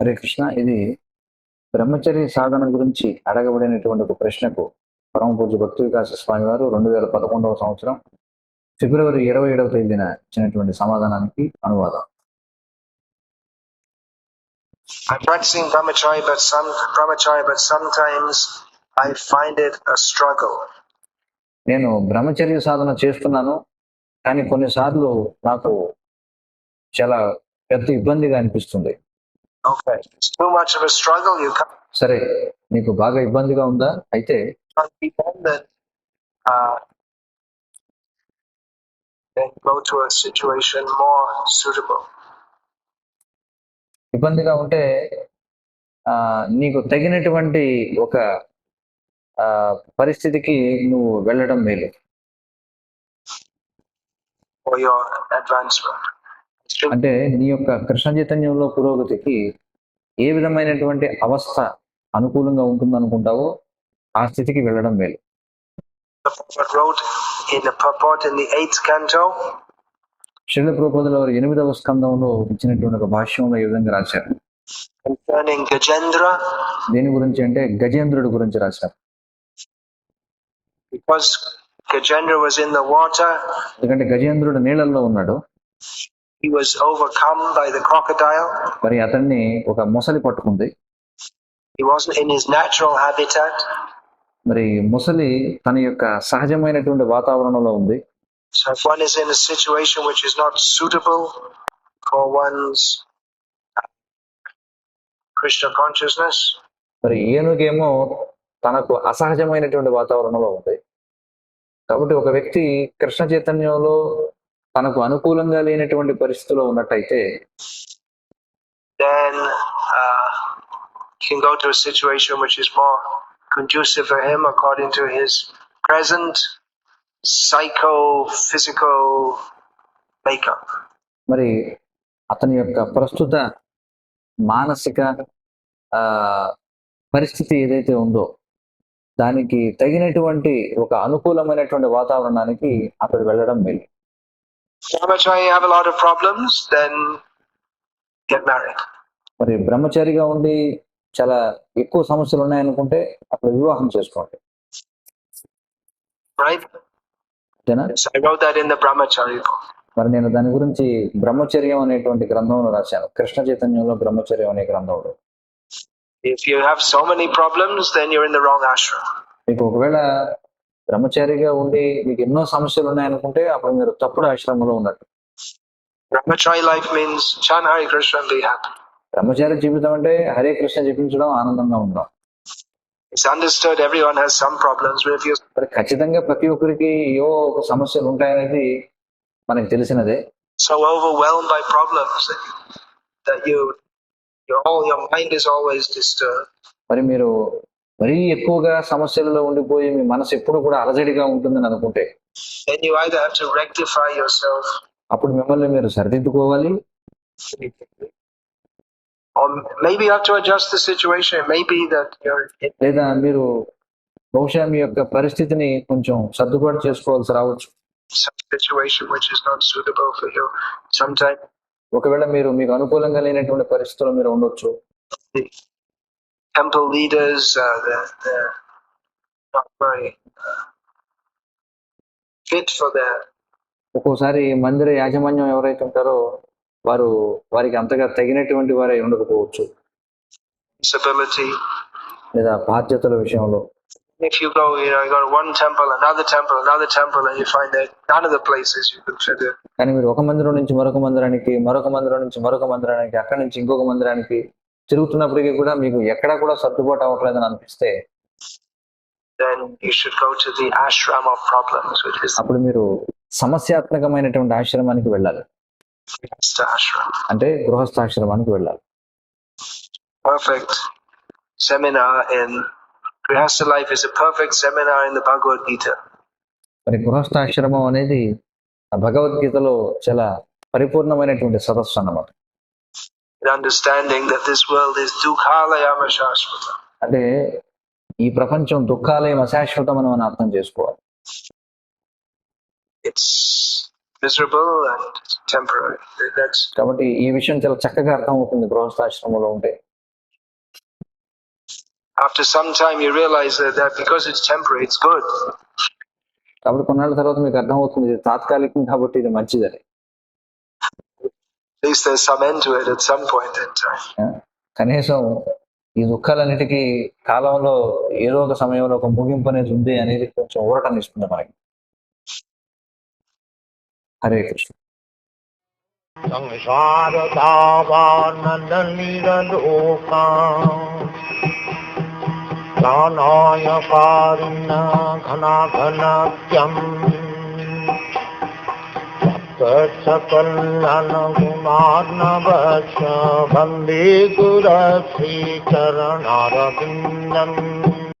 హరే కృష్ణ ఇది బ్రహ్మచర్య సాధన గురించి అడగబడినటువంటి ఒక ప్రశ్నకు పరమ పూజ భక్తి వికాస స్వామి వారు రెండు వేల పదకొండవ సంవత్సరం ఫిబ్రవరి ఇరవై ఏడవ తేదీన ఇచ్చినటువంటి సమాధానానికి అనువాదం I'm practicing brahmacharya, but some brahmacharya, but sometimes I find it a struggle. నేను బ్రహ్మచర్య సాధన చేస్తున్నాను కానీ కొన్నిసార్లు నాకు చాలా పెద్ద ఇబ్బందిగా అనిపిస్తుంది సరే నీకు బాగా ఇబ్బందిగా ఉందా అయితే. Uh. ఇబ్బందిగా ఉంటే నీకు తగినటువంటి ఒక పరిస్థితికి నువ్వు వెళ్ళడం మేలు. అంటే నీ యొక్క కృష్ణ చైతన్యంలో పురోగతికి ఏ విధమైనటువంటి అవస్థ అనుకూలంగా ఉంటుంది అనుకుంటావో ఆ స్థితికి వెళ్ళడం మేలు. శిల ప్రపోదల వారు ఎనిమిదవ స్కందంలో ఇచ్చినటువంటి ఒక భాష్యంలో ఈ విధంగా రాశారు. దేని గురించి అంటే గజేంద్రుడి గురించి రాశారు. Because Gajendra was in the water, ఎందుకంటే గజేంద్రుడు నీళ్ళల్లో ఉన్నాడు he was overcome by the crocodile. మరి అతన్ని ఒక మొసలి పట్టుకుంది He wasn't in his natural habitat. మరి ముసలి తన యొక్క సహజమైనటువంటి వాతావరణంలో ఉంది So if one is in a situation which is not suitable for one's Krishna consciousness, మరి ఏనుగేమో తనకు అసహజమైనటువంటి వాతావరణంలో ఉంది కాబట్టి ఒక వ్యక్తి కృష్ణ చైతన్యంలో తనకు అనుకూలంగా లేనటువంటి పరిస్థితిలో ఉన్నట్టయితే then uh, can go to a situation which is more conducive for him according to his present psycho-physical makeup. మరి అతని యొక్క ప్రస్తుత మానసిక పరిస్థితి ఏదైతే ఉందో దానికి తగినటువంటి ఒక అనుకూలమైనటువంటి వాతావరణానికి అతడు వెళ్ళడం మేలు. మరి బ్రహ్మచారిగా ఉండి చాలా ఎక్కువ సమస్యలు ఉన్నాయనుకుంటే అప్పుడు వివాహం చేసుకోండి. మరి నేను దాని గురించి బ్రహ్మచర్యం అనేటువంటి గ్రంథంలో రాశాను. కృష్ణ చైతన్యంలో బ్రహ్మచర్యం అనే గ్రంథంలో if you have so many problems then you're in the wrong ashram. మీకు ఒకవేళ బ్రహ్మచారిగా ఉండి మీకు ఎన్నో సమస్యలు ఉన్నాయి అనుకుంటే అప్పుడు మీరు తప్పుడు ఆశ్రమంలో ఉన్నట్టు brahmachari life means chant Hari Krishna be happy బ్రహ్మచారి జీవితం అంటే హరే కృష్ణ జపించడం ఆనందంగా ఉండడం. It's understand everyone has some problems with you ఖచ్చితంగా ప్రతి ఒక్కరికి ఏ ఒక సమస్యలు ఉంటాయనేది మనకి తెలిసినదే. So overwhelmed by problems that you మరి మీరు మరీ ఎక్కువగా సమస్యలలో ఉండిపోయి మీ మనసు ఎప్పుడు కూడా అలజడిగా ఉంటుందని అనుకుంటే అప్పుడు మిమ్మల్ని మీరు సరిదిద్దుకోవాలి. లేదా మీరు బహుశా మీ యొక్క పరిస్థితిని కొంచెం సర్దుబాటు చేసుకోవాల్సి రావచ్చు. Some situation which is ఒకవేళ మీరు మీకు అనుకూలంగా లేనటువంటి పరిస్థితుల్లో మీరు ఉండొచ్చు. Temple leaders, uh, they're, they're not very uh, fit for their ఒక్కోసారి మందిర యాజమాన్యం ఎవరైతే ఉంటారో వారు వారికి అంతగా తగినటువంటి వారే ఉండకపోవచ్చు. లేదా బాధ్యతల విషయంలో. If you go, you know, you go to one temple, another temple, another temple, and you find that none of the places you in. కానీ మీరు ఒక మందిరం నుంచి మరొక మందిరానికి మరొక మందిరం నుంచి మరొక మందిరానికి అక్కడి నుంచి ఇంకొక మందిరానికి తిరుగుతున్నప్పటికీ కూడా మీకు ఎక్కడా కూడా సర్దుబాటు అవ్వట్లేదని అనిపిస్తే then you should go to the ashram of problems, which is అప్పుడు మీరు సమస్యాత్మకమైనటువంటి ఆశ్రమానికి వెళ్ళాలి. అంటే గృహస్థాశ్రమానికి వెళ్ళాలి Perfect seminar in grihastha life is perfect seminar in the Bhagavad Gita మరి గృహస్థాశ్రమం అనేది భగవద్గీతలో చాలా పరిపూర్ణమైనటువంటి సదస్సు అన్నమాట. Understanding that this world is దుఃఖాలయం అశాశ్వత అంటే ఈ ప్రపంచం దుఃఖాలయం అశాశ్వతం అని మనం అర్థం చేసుకోవాలి. ఇట్స్ కాబట్టి ఈ విషయం చాలా చక్కగా అర్థం అవుతుంది గృహస్థాశ్రమంలో ఉంటే. after some time you realize that, that because it's temporary, it's good. కాబట్టి కొన్నాళ్ళ తర్వాత మీకు అర్థమవుతుంది ఇది తాత్కాలికం కాబట్టి ఇది మంచిదని least there's some end to it at some point in time. కనీసం ఈ దుఃఖాలన్నిటికీ కాలంలో ఏదో ఒక సమయంలో ఒక ముగింపు అనేది ఉంది అనేది కొంచెం ఊరటం ఇస్తుంది మనకి హరే కృష్ణ సంసార प्राणाय कारिण घनाघनत्यम् सकलनगुणार्णवश वन्दे गुरश्रीचरणारविन्दम्